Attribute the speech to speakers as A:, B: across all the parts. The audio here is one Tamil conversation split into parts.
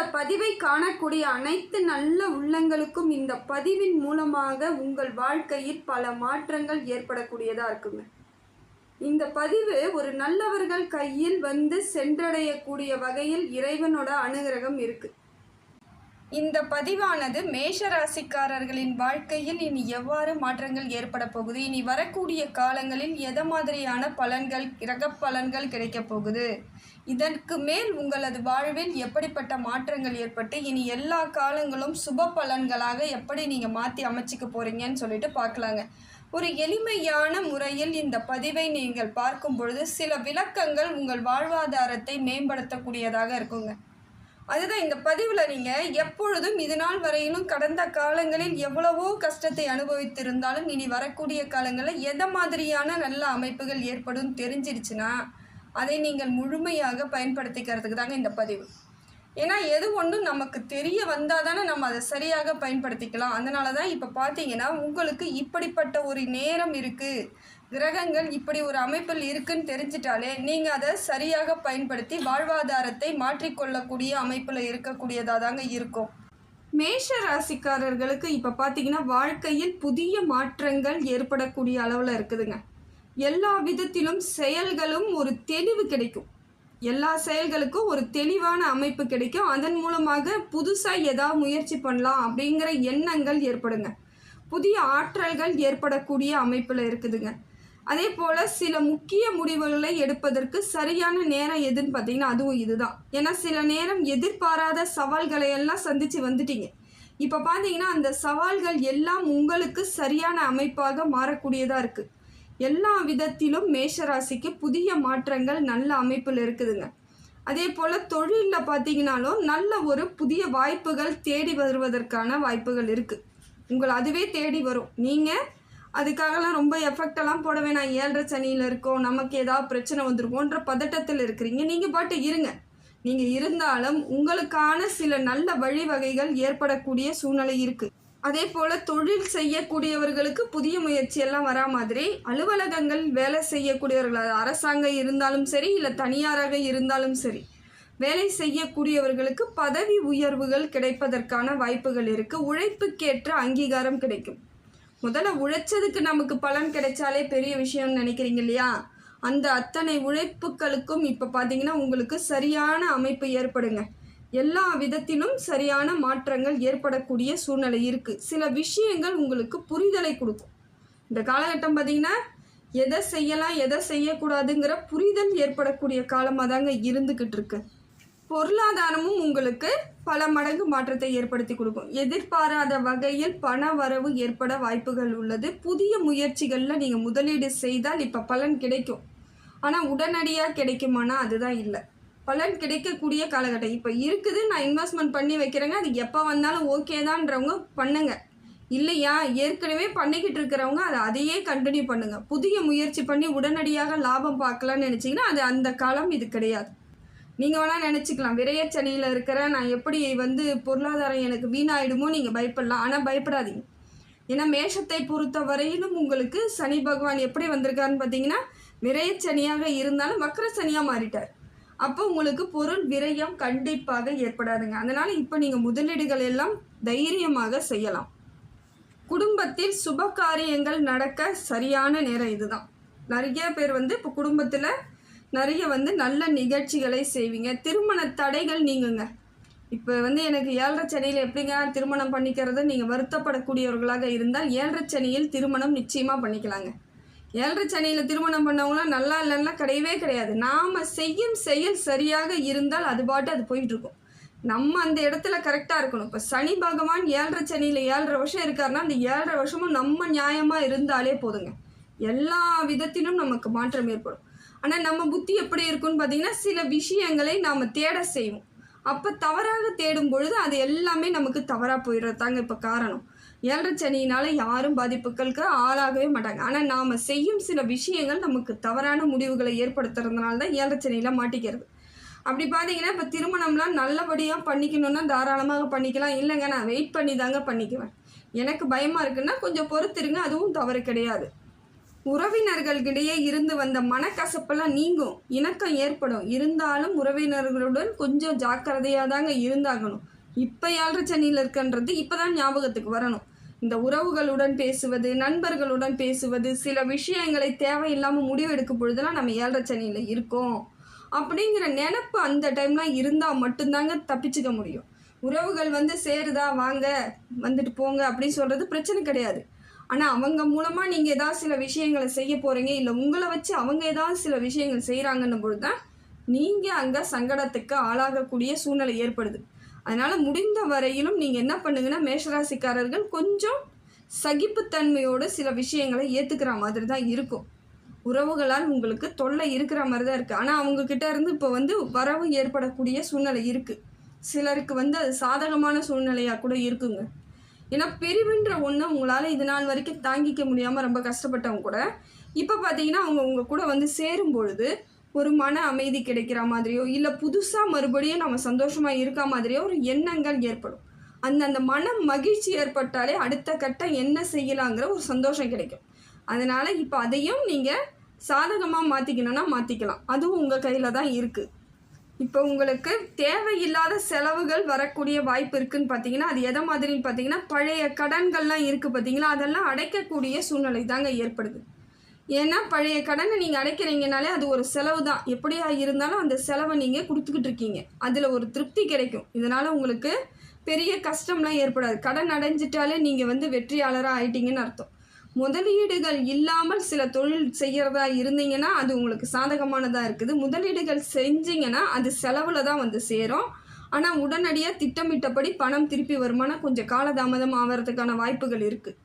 A: இந்த பதிவை காணக்கூடிய அனைத்து நல்ல உள்ளங்களுக்கும் இந்த பதிவின் மூலமாக உங்கள் வாழ்க்கையில் பல மாற்றங்கள் ஏற்படக்கூடியதாக இருக்குங்க. இந்த பதிவு ஒரு நல்லவர்கள் கையில் வந்து சென்றடையக்கூடிய வகையில் இறைவனோட அனுகிரகம் இருக்குது இந்த பதிவானது மேஷ ராசிக்காரர்களின் வாழ்க்கையில் இனி எவ்வாறு மாற்றங்கள் ஏற்பட போகுது? இனி வரக்கூடிய காலங்களில் எத மாதிரியான பலன்கள் கிரக பலன்கள் கிடைக்கப் போகுது? இதற்கு மேல் உங்களது வாழ்வில் எப்படிப்பட்ட மாற்றங்கள் ஏற்பட்டு இனி எல்லா காலங்களும் சுப பலன்களாக எப்படி நீங்கள் மாற்றி அமைச்சிக்க போகிறீங்கன்னு சொல்லிட்டு பார்க்கலாங்க. ஒரு எளிமையான முறையில் இந்த பதிவை நீங்கள் பார்க்கும் பொழுது சில விளக்கங்கள் உங்கள் வாழ்வாதாரத்தை மேம்படுத்தக்கூடியதாக இருக்குங்க. அதுதான் இந்த பதிவில் நீங்கள் எப்பொழுதும் இது நாள் வரையிலும் கடந்த காலங்களில் எவ்வளவோ கஷ்டத்தை அனுபவித்திருந்தாலும் இனி வரக்கூடிய காலங்களில் எந்த மாதிரியான நல்ல அமைப்புகள் ஏற்படும் தெரிஞ்சிருச்சுன்னா அதை நீங்கள் முழுமையாக பயன்படுத்திக்கிறதுக்கு தாங்க இந்த பதிவு. ஏன்னா எது ஒன்றும் நமக்கு தெரிய வந்தால் தானே நம்ம அதை சரியாக பயன்படுத்திக்கலாம். அதனால தான் இப்போ பார்த்தீங்கன்னா உங்களுக்கு இப்படிப்பட்ட ஒரு நேரம் இருக்குது கிரகங்கள் இப்படி ஒரு அமைப்பில் இருக்குன்னு தெரிஞ்சிட்டாலே நீங்கள் அதை சரியாக பயன்படுத்தி வாழ்வாதாரத்தை மாற்றிக்கொள்ளக்கூடிய அமைப்பில் இருக்கக்கூடியதாக தாங்க இருக்கும். மேஷ ராசிக்காரர்களுக்கு இப்போ பார்த்தீங்கன்னா வாழ்க்கையில் புதிய மாற்றங்கள் ஏற்படக்கூடிய அளவில் இருக்குதுங்க. எல்லா விதத்திலும் செயல்களும் ஒரு தெளிவு கிடைக்கும். எல்லா செயல்களுக்கும் ஒரு தெளிவான அமைப்பு கிடைக்கும். அதன் மூலமாக புதுசாக ஏதாவது முயற்சி பண்ணலாம் அப்படிங்கிற எண்ணங்கள் ஏற்படுங்க. புதிய ஆற்றல்கள் ஏற்படக்கூடிய அமைப்பில் இருக்குதுங்க. அதே போல் சில முக்கிய முடிவுகளை எடுப்பதற்கு சரியான நேரம் எதுன்னு பார்த்தீங்கன்னா அதுவும் இதுதான். ஏன்னா சில நேரம் எதிர்பாராத சவால்களை எல்லாம் சந்தித்து வந்துட்டீங்க. இப்போ பார்த்தீங்கன்னா அந்த சவால்கள் எல்லாம் உங்களுக்கு சரியான அமைப்பாக மாறக்கூடியதாக இருக்குது எல்லா விதத்திலும் மேஷராசிக்கு புதிய மாற்றங்கள் நல்ல அமைப்பில் இருக்குதுங்க. அதே போல் தொழிலில் பார்த்தீங்கனாலும் நல்ல ஒரு புதிய வாய்ப்புகள் தேடி வருவதற்கான வாய்ப்புகள் இருக்குது உங்களை அதுவே தேடி வரும். நீங்கள் அதுக்காகலாம் ரொம்ப எஃபெக்டெல்லாம் போட வேணாம். ஏழரை சனியில் இருக்கோம் நமக்கு ஏதாவது பிரச்சனை வந்துருக்கோன்ற பதட்டத்தில் இருக்கிறீங்க. நீங்கள் பாட்டு இருங்க. நீங்கள் இருந்தாலும் உங்களுக்கான சில நல்ல வழிவகைகள் ஏற்படக்கூடிய சூழ்நிலை இருக்குது அதே போல் தொழில் செய்யக்கூடியவர்களுக்கு புதிய முயற்சியெல்லாம் வரா மாதிரி அலுவலகங்கள் வேலை செய்யக்கூடியவர்கள் அது அரசாங்கம் இருந்தாலும் சரி இல்லை தனியாராக இருந்தாலும் சரி வேலை செய்யக்கூடியவர்களுக்கு பதவி உயர்வுகள் கிடைப்பதற்கான வாய்ப்புகள் இருக்குது உழைப்புக்கேற்ற அங்கீகாரம் கிடைக்கும். முதல்ல உழைச்சதுக்கு நமக்கு பலன் கிடைச்சாலே பெரிய விஷயம்னு நினைக்கிறீங்க இல்லையா? அந்த அத்தனை உழைப்புகளுக்கும் இப்போ பார்த்தீங்கன்னா உங்களுக்கு சரியான அமைப்பு ஏற்படுங்க. எல்லா விதத்திலும் சரியான மாற்றங்கள் ஏற்படக்கூடிய சூழ்நிலை இருக்குது சில விஷயங்கள் உங்களுக்கு புரிதலை கொடுக்கும். இந்த காலகட்டம் பார்த்தீங்கன்னா எதை செய்யலாம் எதை செய்யக்கூடாதுங்கிற புரிதல் ஏற்படக்கூடிய காலமாக தாங்க இருந்துக்கிட்டு இருக்கு. பொருளாதாரமும் உங்களுக்கு பல மடங்கு மாற்றத்தை ஏற்படுத்தி கொடுக்கும். எதிர்பாராத வகையில் பண வரவு ஏற்பட வாய்ப்புகள் உள்ளது. புதிய முயற்சிகளில் நீங்கள் முதலீடு செய்தால் இப்போ பலன் கிடைக்கும். ஆனால் உடனடியாக கிடைக்குமானா அதுதான் இல்லை. பலன் கிடைக்கக்கூடிய காலகட்டம். இப்போ இருக்குது நான் இன்வெஸ்ட்மெண்ட் பண்ணி வைக்கிறேங்க. அது எப்போ வந்தாலும் ஓகே தான்றவங்க பண்ணுங்க. இல்லையா? ஏற்கனவே பண்ணிக்கிட்டு இருக்கிறவங்க அதை அதையே கண்டினியூ பண்ணுங்கள் புதிய முயற்சி பண்ணி உடனடியாக லாபம் பார்க்கலான்னு நினச்சிங்கன்னா அது அந்த காலம் இது கிடையாது. நீங்கள் வேணால் நினச்சிக்கலாம். விரையச்சனியில் இருக்கிற நான் எப்படி வந்து பொருளாதாரம் எனக்கு வீணாயிடுமோ நீங்கள் பயப்படலாம். ஆனால் பயப்படாதீங்க. ஏன்னா மேஷத்தை பொறுத்த வரையிலும் உங்களுக்கு சனி பகவான் எப்படி வந்திருக்காருன்னு பார்த்தீங்கன்னா விரையச்சனியாக இருந்தாலும் வக்கர சனியாக மாறிட்டார். அப்போ உங்களுக்கு பொருள் விரயம் கண்டிப்பாக ஏற்படாதுங்க. அதனால் இப்போ நீங்கள் முதலீடுகள் எல்லாம் தைரியமாக செய்யலாம். குடும்பத்தில் சுப காரியங்கள் நடக்க சரியான நேரம் இதுதான். நிறைய பேர் வந்து இப்போ குடும்பத்தில் நிறைய வந்து நல்ல நிகழ்ச்சிகளை செய்வீங்க. திருமண தடைகள் நீங்குங்க. இப்போ வந்து எனக்கு ஏழரை சனியில் எப்படிங்க திருமணம் பண்ணிக்கிறது? நீங்கள் வருத்தப்படக்கூடியவர்களாக இருந்தால் ஏழரை சனியில் திருமணம் நிச்சயமாக பண்ணிக்கலாங்க. ஏழரை சனியில் திருமணம் பண்ணவங்களாம் நல்லா இல்லைன்னா கிடையவே கிடையாது. நாம் செய்யும் செயல் சரியாக இருந்தால் அது பாட்டு அது போயிட்டுருக்கும் நம்ம அந்த இடத்துல கரெக்டாக இருக்கணும். இப்போ சனி பகவான் ஏழரை சனியில் ஏழரை வருஷம் இருக்காருன்னா அந்த ஏழரை வருஷமும் நம்ம நியாயமாக இருந்தாலே போதுங்க. எல்லா விதத்திலும் நமக்கு மாற்றம் ஏற்படும். ஆனால் நம்ம புத்தி எப்படி இருக்கும்னு பார்த்தீங்கன்னா சில விஷயங்களை நாம் தேட செய்வோம். அப்போ தவறாக தேடும் பொழுது அது எல்லாமே நமக்கு தவறாக போயிடுறது தாங்க இப்போ காரணம். ஏழரை சனியினால் யாரும் பாதிப்புகளுக்கு ஆளாகவே மாட்டாங்க. ஆனால் நாம் செய்யும் சில விஷயங்கள் நமக்கு தவறான முடிவுகளை ஏற்படுத்துறதுனால தான் ஏழரை சனியில் மாட்டிக்கிறது. அப்படி பார்த்தீங்கன்னா இப்போ திருமணம்லாம் நல்லபடியாக பண்ணிக்கணுன்னா தாராளமாக பண்ணிக்கலாம். இல்லைங்க நான் வெயிட் பண்ணி தாங்க பண்ணிக்குவேன். எனக்கு பயமாக இருக்குன்னா கொஞ்சம் பொறுத்திருங்க. அதுவும் தவறு கிடையாது. உறவினர்களுக்கிடையே இருந்து வந்த மனக்கசப்பெல்லாம் நீங்கும். இணக்கம் ஏற்படும். இருந்தாலும் உறவினர்களுடன் கொஞ்சம் ஜாக்கிரதையாக தாங்க இருந்தாகணும். இப்போ ஏழரை சனியில் இருக்கன்றது இப்போ தான் ஞாபகத்துக்கு வரணும். இந்த உறவுகளுடன் பேசுவது நண்பர்களுடன் பேசுவது சில விஷயங்களை தேவையில்லாமல் முடிவெடுக்கும் பொழுதுலாம் நம்ம ஏழரை சனியில் இருக்கோம். அப்படிங்கிற நினப்பு அந்த டைம்லாம் இருந்தால் மட்டும்தாங்க தப்பிச்சுக்க முடியும். உறவுகள் வந்து சேருதா வாங்க வந்துட்டு போங்க அப்படின்னு சொல்கிறது பிரச்சனை கிடையாது. ஆனால் அவங்க மூலமாக நீங்கள் ஏதாவது சில விஷயங்களை செய்ய போகிறீங்க இல்லை உங்களை வச்சு அவங்க ஏதாவது சில விஷயங்கள் செய்கிறாங்கன்னும் பொழுது தான் நீங்கள் அங்கே சங்கடத்துக்கு ஆளாகக்கூடிய சூழ்நிலை ஏற்படுது. அதனால் முடிந்த வரையிலும் நீங்கள் என்ன பண்ணுங்கன்னா மேஷராசிக்காரர்கள் கொஞ்சம் சகிப்புத்தன்மையோடு சில விஷயங்களை ஏற்றுக்கிற மாதிரி தான் இருக்கும். உறவுகளால் உங்களுக்கு தொல்லை இருக்கிற மாதிரி தான் இருக்குது ஆனால் அவங்கக்கிட்ட இருந்து இப்போ வந்து வரவு ஏற்படக்கூடிய சூழ்நிலை இருக்குது சிலருக்கு வந்து அது சாதகமான சூழ்நிலையாக கூட இருக்குங்க. ஏன்னா பிரிவுன்ற ஒன்று உங்களால் இது நாள் வரைக்கும் தாங்கிக்க முடியாமல் ரொம்ப கஷ்டப்பட்டவங்க கூட இப்போ பார்த்தீங்கன்னா அவங்க உங்கள் கூட வந்து சேரும் பொழுது ஒரு மன அமைதி கிடைக்கிற மாதிரியோ இல்லை புதுசாக மறுபடியும் நம்ம சந்தோஷமாக இருக்க மாதிரியோ ஒரு எண்ணங்கள் ஏற்படும். அந்த அந்த மன மகிழ்ச்சி ஏற்பட்டாலே அடுத்த கட்டம் என்ன செய்யலாங்கிற ஒரு சந்தோஷம் கிடைக்கும். அதனால் இப்போ அதையும் நீங்கள் சாதகமாக மாற்றிக்கணும்னா மாற்றிக்கலாம் அதுவும் உங்கள் கையில் தான் இருக்குது இப்போ உங்களுக்கு தேவையில்லாத செலவுகள் வரக்கூடிய வாய்ப்பு இருக்குன்னு பார்த்தீங்கன்னா அது எதை மாதிரின்னு பார்த்தீங்கன்னா பழைய கடன்கள்லாம் இருக்குது பார்த்தீங்களா? அதெல்லாம் அடைக்கக்கூடிய சூழ்நிலை தாங்க ஏற்படுது. ஏன்னா பழைய கடனை நீங்கள் அடைக்கிறீங்கனாலே அது ஒரு செலவு தான். எப்படியா இருந்தாலும் அந்த செலவை நீங்கள் கொடுத்துக்கிட்டு இருக்கீங்க. அதில் ஒரு திருப்தி கிடைக்கும். இதனால் உங்களுக்கு பெரிய கஷ்டம்லாம் ஏற்படாது. கடன் அடைஞ்சிட்டாலே நீங்கள் வந்து வெற்றியாளராக ஆயிட்டீங்கன்னு அர்த்தம். முதலீடுகள் இல்லாமல் சில தொழில் செய்கிறதா இருந்தீங்கன்னா அது உங்களுக்கு சாதகமானதாக இருக்குது. முதலீடுகள் செஞ்சிங்கன்னா அது செலவில் தான் வந்து சேரும். ஆனால் உடனடியாக திட்டமிட்டபடி பணம் திருப்பி வருமானா கொஞ்சம் காலதாமதம் ஆகிறதுக்கான வாய்ப்புகள் இருக்குது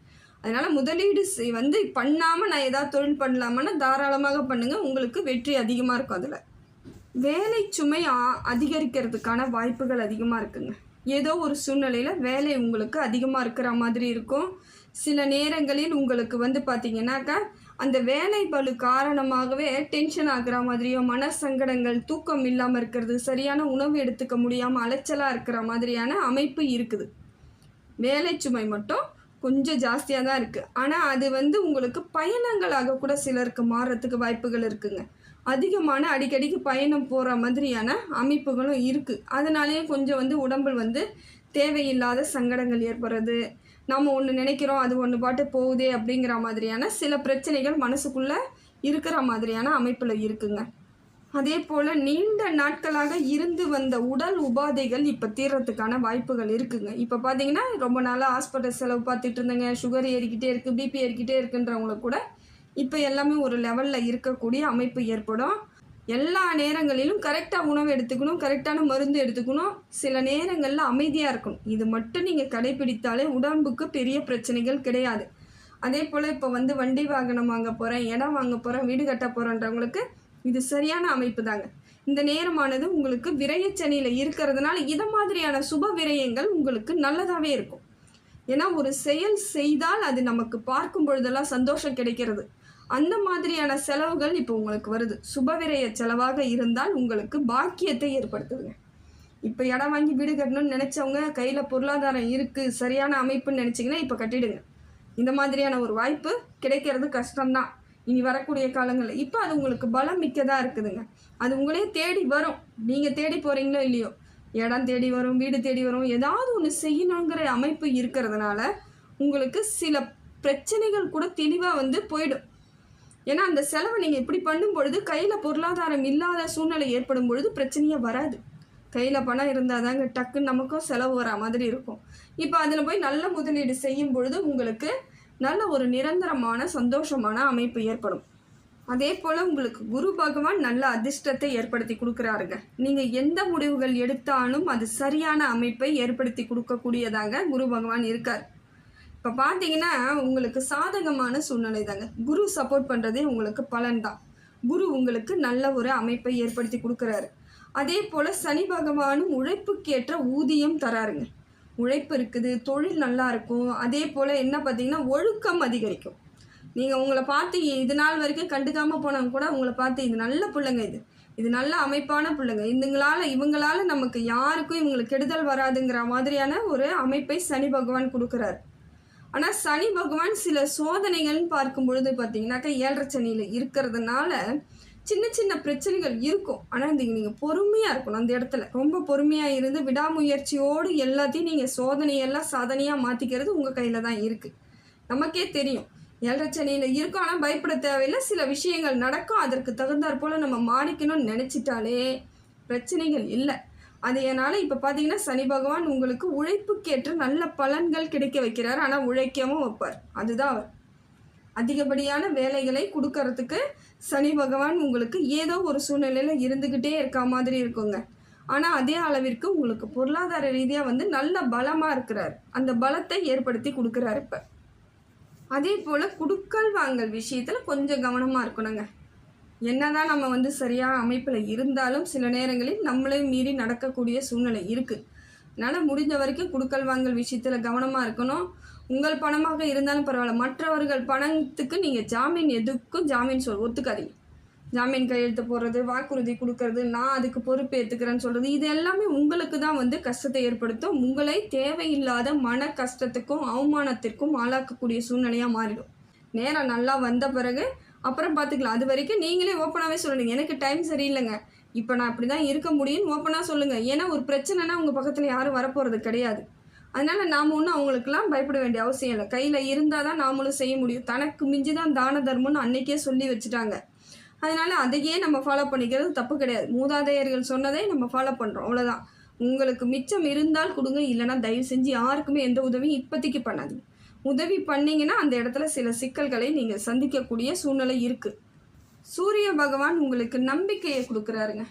A: அதனால் முதலீடு செய் வந்து பண்ணாமல் நான் ஏதாவது தொழில் பண்ணலாமான்னா தாராளமாக பண்ணுங்கள் உங்களுக்கு வெற்றி அதிகமாக இருக்கும் அதில். வேலை சுமை அதிகரிக்கிறதுக்கான வாய்ப்புகள் அதிகமாக இருக்குங்க. ஏதோ ஒரு சூழ்நிலையில் வேலை உங்களுக்கு அதிகமாக இருக்கிற மாதிரி இருக்கும். சில நேரங்களில் உங்களுக்கு வந்து பார்த்தீங்கன்னாக்கா அந்த வேலை பளு காரணமாகவே டென்ஷன் ஆகிற மாதிரியோ மன சங்கடங்கள் தூக்கம் இல்லாமல் இருக்கிறது சரியான உணவு எடுத்துக்க முடியாமல் அலைச்சலாக இருக்கிற மாதிரியான அமைப்பு இருக்குது. வேலை சுமை மட்டும் கொஞ்சம் ஜாஸ்தியாக தான் இருக்குது ஆனால் அது வந்து உங்களுக்கு பயணங்களாக கூட சிலருக்கு மாறுறதுக்கு வாய்ப்புகள் இருக்குங்க. அதிகமான அடிக்கடிக்கு பயணம் போகிற மாதிரியான அமைப்புகளும் இருக்குது அதனாலேயே கொஞ்சம் வந்து உடம்பில் வந்து தேவையில்லாத சங்கடங்கள் ஏற்படுறது நம்ம ஒன்று நினைக்கிறோம் அது ஒன்று பாட்டு போகுதே அப்படிங்கிற மாதிரியான சில பிரச்சனைகள் மனசுக்குள்ளே இருக்கிற மாதிரியான அமைப்பில் இருக்குங்க. அதே போல் நீண்ட நாட்களாக இருந்து வந்த உடல் உபாதைகள் இப்போ தீர்றதுக்கான வாய்ப்புகள் இருக்குங்க. இப்போ பார்த்தீங்கன்னா ரொம்ப நாளாக ஹாஸ்பிட்டல் செலவு பார்த்துட்டு இருந்தேங்க. சுகர் ஏறிக்கிட்டே இருக்குது பிபி ஏறிக்கிட்டே இருக்குன்றவங்கள கூட இப்போ எல்லாமே ஒரு லெவலில் இருக்கக்கூடிய அமைப்பு ஏற்படும். எல்லா நேரங்களிலும் கரெக்டாக உணவு எடுத்துக்கணும் கரெக்டான மருந்து எடுத்துக்கணும். சில நேரங்களில் அமைதியாக இருக்கணும். இது மட்டும் நீங்கள் கடைபிடித்தாலே உடம்புக்கு பெரிய பிரச்சனைகள் கிடையாது. அதே போல் இப்போ வந்து வண்டி வாகனம் வாங்க போகிறேன் இடம் வாங்க போகிறேன் வீடு கட்ட போகிறேன்றவங்களுக்கு இது சரியான அமைப்பு தாங்க. இந்த நேரமானது உங்களுக்கு விரயச்சனியில் இருக்கிறதுனால இதை மாதிரியான சுப விரயங்கள் உங்களுக்கு நல்லதாகவே இருக்கும். ஏன்னா ஒரு செயல் செய்தால் அது நமக்கு பார்க்கும் பொழுதெல்லாம் சந்தோஷம் கிடைக்கிறது. அந்த மாதிரியான செலவுகள் இப்போ உங்களுக்கு வருது. சுபவிரய செலவாக இருந்தால் உங்களுக்கு பாக்கியத்தை ஏற்படுத்துதுங்க. இப்போ இடம் வாங்கி வீடு கட்டணும்னு நினச்சவங்க கையில் பொருளாதாரம் இருக்குது சரியான அமைப்புன்னு நினச்சிங்கன்னா இப்போ கட்டிடுங்க. இந்த மாதிரியான ஒரு வாய்ப்பு கிடைக்கிறது கஷ்டம்தான். இனி வரக்கூடிய காலங்களில். இப்போ அது உங்களுக்கு பலம் மிக்கதாக இருக்குதுங்க. அது உங்களே தேடி வரும். நீங்கள் தேடி போகிறீங்களோ இல்லையோ. இடம் தேடி வரும் வீடு தேடி வரும் ஏதாவது ஒன்று செய்யணுங்கிற அமைப்பு இருக்கிறதுனால உங்களுக்கு சில பிரச்சனைகள் கூட தெளிவாக வந்து போயிடும். ஏன்னா அந்த செலவை நீங்கள் இப்படி பண்ணும் பொழுது கையில் பொருளாதாரம் இல்லாத சூழ்நிலை ஏற்படும் பொழுது பிரச்சனையே வராது. கையில் பணம் இருந்தால் தாங்க டக்குன்னு நமக்கும் செலவு வர மாதிரி இருக்கும். இப்போ அதில் போய் நல்ல முதலீடு செய்யும் பொழுது உங்களுக்கு நல்ல ஒரு நிரந்தரமான சந்தோஷமான அமைப்பு ஏற்படும். அதே போல் உங்களுக்கு குரு பகவான் நல்ல அதிர்ஷ்டத்தை ஏற்படுத்தி கொடுக்குறாருங்க. நீங்கள் எந்த முடிவுகள் எடுத்தாலும் அது சரியான அமைப்பை ஏற்படுத்தி கொடுக்கக்கூடியதாங்க குரு பகவான் இருக்கார். இப்போ பார்த்தீங்கன்னா உங்களுக்கு சாதகமான சூழ்நிலை தாங்க குரு சப்போர்ட் பண்ணுறதே உங்களுக்கு பலன் தான் குரு உங்களுக்கு நல்ல ஒரு அமைப்பை ஏற்படுத்தி கொடுக்குறாரு. அதே போல் சனி பகவானும் உழைப்புக்கேற்ற ஊதியம் தராருங்க. உழைப்பு இருக்குது தொழில் நல்லா இருக்கும். அதே போல் என்ன பார்த்தீங்கன்னா ஒழுக்கம் அதிகரிக்கும். நீங்கள் உங்களை பார்த்து இது நாள் வரைக்கும் கண்டுக்காமல் போனவங்க கூட உங்களை பார்த்து இது நல்ல பிள்ளைங்க இது. இது நல்ல அமைப்பான பிள்ளைங்க. இந்தங்களால் இவங்களால நமக்கு யாருக்கும் இவங்களுக்கு கெடுதல் வராதுங்கிற மாதிரியான ஒரு அமைப்பை சனி பகவான் கொடுக்குறாரு. ஆனால் சனி பகவான் சில சோதனைகள்னு பார்க்கும் பொழுது பார்த்தீங்கன்னாக்கா ஏழரை சனியில் இருக்கிறதுனால சின்ன சின்ன பிரச்சனைகள் இருக்கும். ஆனால் இந்த நீங்கள் பொறுமையாக இருக்கணும் அந்த இடத்துல. ரொம்ப பொறுமையாக இருந்து விடாமுயற்சியோடு எல்லாத்தையும் நீங்கள் சோதனையெல்லாம் சாதனையாக மாற்றிக்கிறது உங்கள் கையில் தான் இருக்குது நமக்கே தெரியும். ஏழரை சனியில் இருக்கும் ஆனால் பயப்பட தேவையில்லை. சில விஷயங்கள் நடக்கும். அதற்கு தகுந்தாற் போல் நம்ம மாறிக்கணும்னு நினச்சிட்டாலே பிரச்சனைகள் இல்லை. அதனால் இப்போ பார்த்தீங்கன்னா சனி பகவான் உங்களுக்கு உழைப்புக்கேற்ற நல்ல பலன்கள் கிடைக்க வைக்கிறார். ஆனால் உழைக்கவும் வைப்பார். அதுதான் அவர். அதிகப்படியான வேலைகளை கொடுக்கறதுக்கு சனி பகவான் உங்களுக்கு ஏதோ ஒரு சூழ்நிலையில் இருந்துக்கிட்டே இருக்க மாதிரி இருக்குங்க. ஆனால் அதே அளவிற்கு உங்களுக்கு பொருளாதார ரீதியாக வந்து நல்ல பலமாக இருக்கிறார். அந்த பலத்தை ஏற்படுத்தி கொடுக்குறாரு இப்போ. அதே போல் குடுக்கல் வாங்கல் விஷயத்தில் கொஞ்சம் கவனமாக இருக்கணுங்க. என்னதான் நம்ம வந்து சரியாக அமைப்பில் இருந்தாலும் சில நேரங்களில் நம்மளையும் மீறி நடக்கக்கூடிய சூழ்நிலை இருக்குது அதனால் முடிஞ்ச வரைக்கும் குடுக்கல் வாங்கல் விஷயத்தில் கவனமாக இருக்கணும். உங்கள் பணமாக இருந்தாலும் பரவாயில்ல. மற்றவர்கள் பணத்துக்கு நீங்கள் ஜாமீன் எதுக்கும் ஜாமீன் சொல் ஒத்துக்காதீங்க. ஜாமீன் கையெழுத்து போடுறது வாக்குறுதி கொடுக்கறது நான் அதுக்கு பொறுப்பு ஏற்றுக்கிறேன்னு சொல்கிறது இது எல்லாமே உங்களுக்கு தான் வந்து கஷ்டத்தை ஏற்படுத்தும். உங்களை தேவையில்லாத மன கஷ்டத்துக்கும் அவமானத்திற்கும் ஆளாக்கக்கூடிய சூழ்நிலையாக மாறிடும். நேரம் நல்லா வந்த பிறகு அப்புறம் பார்த்துக்கலாம் அது வரைக்கும் நீங்களே ஓப்பனாகவே சொல்லணுங்க எனக்கு டைம் சரியில்லைங்க. இப்போ நான் அப்படி தான் இருக்க முடியும்னு ஓப்பனாக சொல்லுங்கள் ஏன்னா ஒரு பிரச்சனைனா உங்கள் பக்கத்தில் யாரும் வரப்போகிறது கிடையாது. அதனால் நாம் ஒன்றும் அவங்களுக்கெல்லாம் பயப்பட வேண்டிய அவசியம் இல்லை. கையில் இருந்தால் தான் நாமளும் செய்ய முடியும். தனக்கு மிஞ்சி தான் தான தர்மம்னு அன்னைக்கே சொல்லி வச்சுட்டாங்க. அதனால் அதையே நம்ம ஃபாலோ பண்ணிக்கிறது தப்பு கிடையாது. மூதாதையர்கள் சொன்னதை நம்ம ஃபாலோ பண்ணுறோம் அவ்வளோதான் உங்களுக்கு மிச்சம் இருந்தால் கொடுங்க. இல்லைன்னா தயவு செஞ்சு யாருக்குமே எந்த உதவியும் இப்போதைக்கு பண்ணாதீங்க. உதவி பண்ணீங்கன்னா அந்த இடத்துல சில சிக்கல்களை நீங்கள் சந்திக்கக்கூடிய சூழ்நிலை இருக்குது சூரிய பகவான் உங்களுக்கு நம்பிக்கையை கொடுக்குறாருங்க.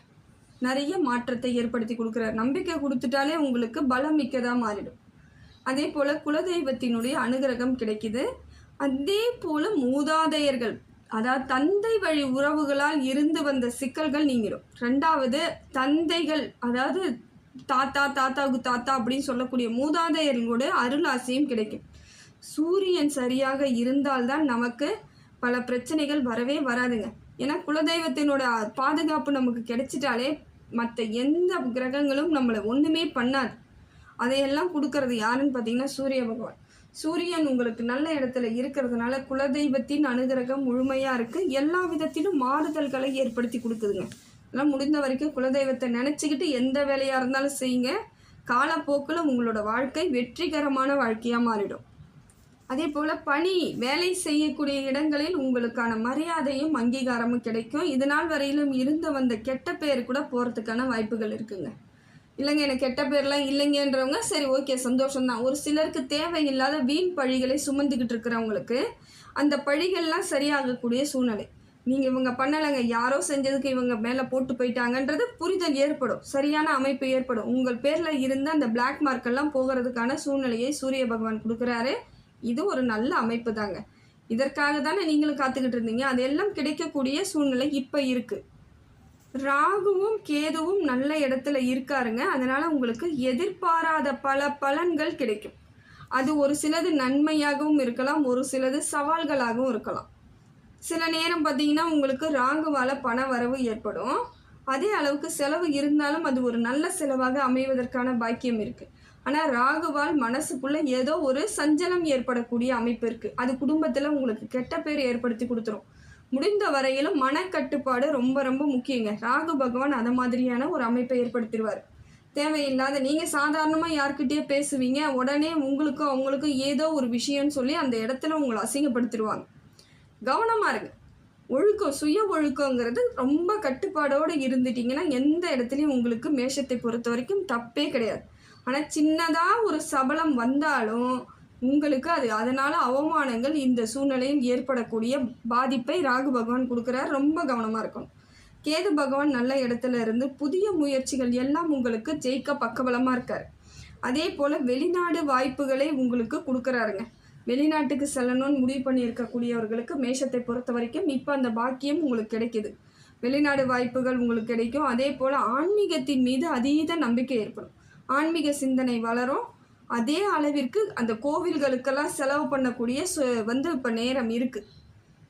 A: நிறைய மாற்றத்தை ஏற்படுத்தி கொடுக்குறாரு. நம்பிக்கை கொடுத்துட்டாலே உங்களுக்கு பலம் மிக்கதாக மாறிடும். அதே போல் குலதெய்வத்தினுடைய அனுகிரகம் கிடைக்குது. அதே போல் மூதாதையர்கள் அதாவது தந்தை வழி உறவுகளால் இருந்து வந்த சிக்கல்கள் நீங்கிடும் ரெண்டாவது தந்தைகள் அதாவது தாத்தா தாத்தாவுக்கு தாத்தா அப்படின்னு சொல்லக்கூடிய மூதாதையர்களோட அருளாசியும் கிடைக்கும். சூரியன் சரியாக இருந்தால்தான் நமக்கு பல பிரச்சனைகள் வரவே வராதுங்க. ஏன்னா குலதெய்வத்தினோட பாதுகாப்பு நமக்கு கிடைச்சிட்டாலே மற்ற எந்த கிரகங்களும் நம்மளை ஒன்றுமே பண்ணாது. அதையெல்லாம் கொடுக்கறது யாருன்னு பார்த்தீங்கன்னா சூரிய பகவான். சூரியன் உங்களுக்கு நல்ல இடத்துல இருக்கிறதுனால குலதெய்வத்தின் அனுகிரகம் முழுமையாக இருக்குது எல்லா விதத்திலும் மாறுதல்களை ஏற்படுத்தி கொடுக்குதுங்க. அதெல்லாம் முடிந்த வரைக்கும் குலதெய்வத்தை நினச்சிக்கிட்டு எந்த வேலையாக இருந்தாலும் செய்யுங்க. காலப்போக்கில் உங்களோட வாழ்க்கை வெற்றிகரமான வாழ்க்கையாக மாறிடும். அதே போல் பணி வேலை செய்யக்கூடிய இடங்களில் உங்களுக்கான மரியாதையும் அங்கீகாரமும் கிடைக்கும். இது நாள் வரையிலும் இருந்து வந்த கெட்ட பேர் கூட போகிறதுக்கான வாய்ப்புகள் இருக்குங்க. இல்லைங்க எனக்கு கெட்ட பேர்லாம் இல்லைங்கன்றவங்க சரி ஓகே சந்தோஷம்தான். ஒரு சிலருக்கு தேவையில்லாத வீண் பழிகளை சுமந்துக்கிட்டு இருக்கிறவங்களுக்கு அந்த பழிகள்லாம் சரியாகக்கூடிய சூழ்நிலை. நீங்கள் இவங்க பண்ணலைங்க. யாரோ செஞ்சதுக்கு இவங்க மேலே போட்டு போயிட்டாங்கன்றது புரிதல் ஏற்படும். சரியான அமைப்பு ஏற்படும். உங்கள் பேரில் இருந்த அந்த பிளாக் மார்க்கெல்லாம் போகிறதுக்கான சூழ்நிலையை சூரிய பகவான் கொடுக்குறாரு. இது ஒரு நல்ல அமைப்பு தாங்க இதற்காக தானே நீங்களும் காத்துக்கிட்டு இருந்தீங்க. அதெல்லாம் கிடைக்கக்கூடிய சூழ்நிலை இப்போ இருக்குது ராகுவும் கேதுவும் நல்ல இடத்துல இருக்காருங்க. அதனால் உங்களுக்கு எதிர்பாராத பல பலன்கள் கிடைக்கும். அது ஒரு சிலது நன்மையாகவும் இருக்கலாம். ஒரு சிலது சவால்களாகவும் இருக்கலாம். சில நேரம் பார்த்தீங்கன்னா உங்களுக்கு ராகுவால் பண வரவு ஏற்படும். அதே அளவுக்கு செலவு இருந்தாலும் அது ஒரு நல்ல செலவாக அமைவதற்கான பாக்கியம் இருக்குது ஆனால் ராகுவால் மனசுக்குள்ளே ஏதோ ஒரு சஞ்சலம் ஏற்படக்கூடிய அமைப்பு இருக்குது அது குடும்பத்தில் உங்களுக்கு கெட்ட பேர் ஏற்படுத்தி கொடுத்துரும். முடிந்த வரையிலும் மனக்கட்டுப்பாடு ரொம்ப ரொம்ப முக்கியங்க. ராகு பகவான் அதை மாதிரியான ஒரு அமைப்பை ஏற்படுத்திடுவார். தேவையில்லாத நீங்கள் சாதாரணமாக யார்கிட்டயே பேசுவீங்க. உடனே உங்களுக்கும் அவங்களுக்கும் ஏதோ ஒரு விஷயம்னு சொல்லி அந்த இடத்துல உங்களை அசிங்கப்படுத்திடுவாங்க. கவனமாக இருங்க. ஒழுக்கம் சுய ஒழுக்கங்கிறது ரொம்ப கட்டுப்பாடோடு இருந்துட்டிங்கன்னா எந்த இடத்துலையும் உங்களுக்கு மேஷத்தை பொறுத்த வரைக்கும் தப்பே கிடையாது. ஆனால் சின்னதாக ஒரு சபலம் வந்தாலும் உங்களுக்கு அது அதனால் அவமானங்கள் இந்த சூழ்நிலையில் ஏற்படக்கூடிய பாதிப்பை ராகு பகவான் கொடுக்குறார். ரொம்ப கவனமாக இருக்கணும். கேது பகவான் நல்ல இடத்துல இருந்து புதிய முயற்சிகள் எல்லாம் உங்களுக்கு ஜெயிக்க பக்கபலமாக இருக்கார். அதே போல் வெளிநாடு வாய்ப்புகளை உங்களுக்கு கொடுக்குறாருங்க. வெளிநாட்டுக்கு செல்லணும்னு முடிவு பண்ணியிருக்கக்கூடியவர்களுக்கு மேஷத்தை பொறுத்த வரைக்கும் இப்போ அந்த பாக்கியம் உங்களுக்கு கிடைக்கிது. வெளிநாடு வாய்ப்புகள் உங்களுக்கு கிடைக்கும். அதே போல் ஆன்மீகத்தின் மீது அதீத நம்பிக்கை ஏற்படும். ஆன்மீக சிந்தனை வளரும். அதே அளவிற்கு அந்த கோவில்களுக்கெல்லாம் செலவு பண்ணக்கூடிய சு வந்து இப்போ நேரம் இருக்குது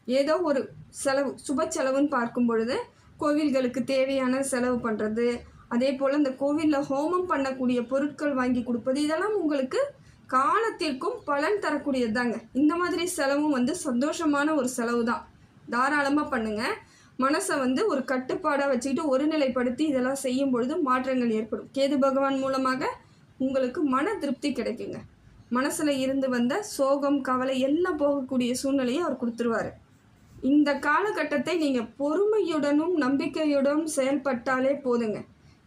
A: ஏதோ ஒரு செலவு சுப செலவுன்னு பார்க்கும் பொழுது கோவில்களுக்கு தேவையான செலவு பண்ணுறது அதே போல் இந்த கோவிலில் ஹோமம் பண்ணக்கூடிய பொருட்கள் வாங்கி கொடுப்பது இதெல்லாம் உங்களுக்கு காலத்திற்கும் பலன் தரக்கூடியது தாங்க இந்த மாதிரி செலவும் வந்து சந்தோஷமான ஒரு செலவு தான் தாராளமாக பண்ணுங்கள் மனசை வந்து ஒரு கட்டுப்பாடாக வச்சுக்கிட்டு ஒருநிலைப்படுத்தி இதெல்லாம் செய்யும் பொழுது மாற்றங்கள் ஏற்படும். கேது பகவான் மூலமாக உங்களுக்கு மன திருப்தி கிடைக்குங்க. மனசில் இருந்து வந்த சோகம் கவலை எல்லாம் போகக்கூடிய சூழ்நிலையை அவர் கொடுத்துருவாரு. இந்த காலகட்டத்தை நீங்கள் பொறுமையுடனும் நம்பிக்கையுடனும் செயல்பட்டாலே போதுங்க.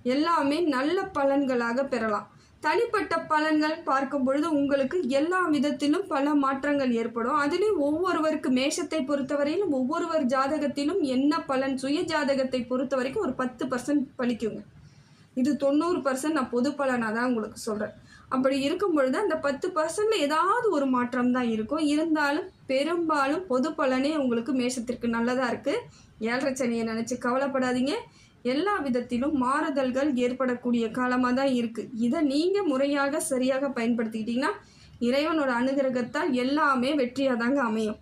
A: எல்லாமே நல்ல பலன்களாக பெறலாம். தனிப்பட்ட பலன்கள் பார்க்கும் பொழுது உங்களுக்கு எல்லா விதத்திலும் பல மாற்றங்கள் ஏற்படும். அதுலேயும் ஒவ்வொருவருக்கு மேஷத்தை பொறுத்தவரையிலும் ஒவ்வொருவர் ஜாதகத்திலும் என்ன பலன்? சுய ஜாதகத்தை பொறுத்த வரைக்கும் ஒரு பத்து பர்சன்ட் பலிக்குங்க இது தொண்ணூறு பர்சன்ட் நான் பொது பலனாக தான் உங்களுக்கு சொல்கிறேன் அப்படி இருக்கும் பொழுது அந்த பத்து பர்சன்டில் ஏதாவது ஒரு மாற்றம் தான் இருக்கும். இருந்தாலும் பெரும்பாலும் பொது பலனே உங்களுக்கு மேஷத்திற்கு நல்லதாக இருக்குது ஏழரை சனியை நினச்சி கவலைப்படாதீங்க. எல்லா விதத்திலும் மாறுதல்கள் ஏற்படக்கூடிய காலமாக தான் இருக்குது இதை நீங்கள் முறையாக சரியாக பயன்படுத்திக்கிட்டிங்கன்னா இறைவனோட அனுகிரகத்தால் எல்லாமே வெற்றியாக தாங்க அமையும்.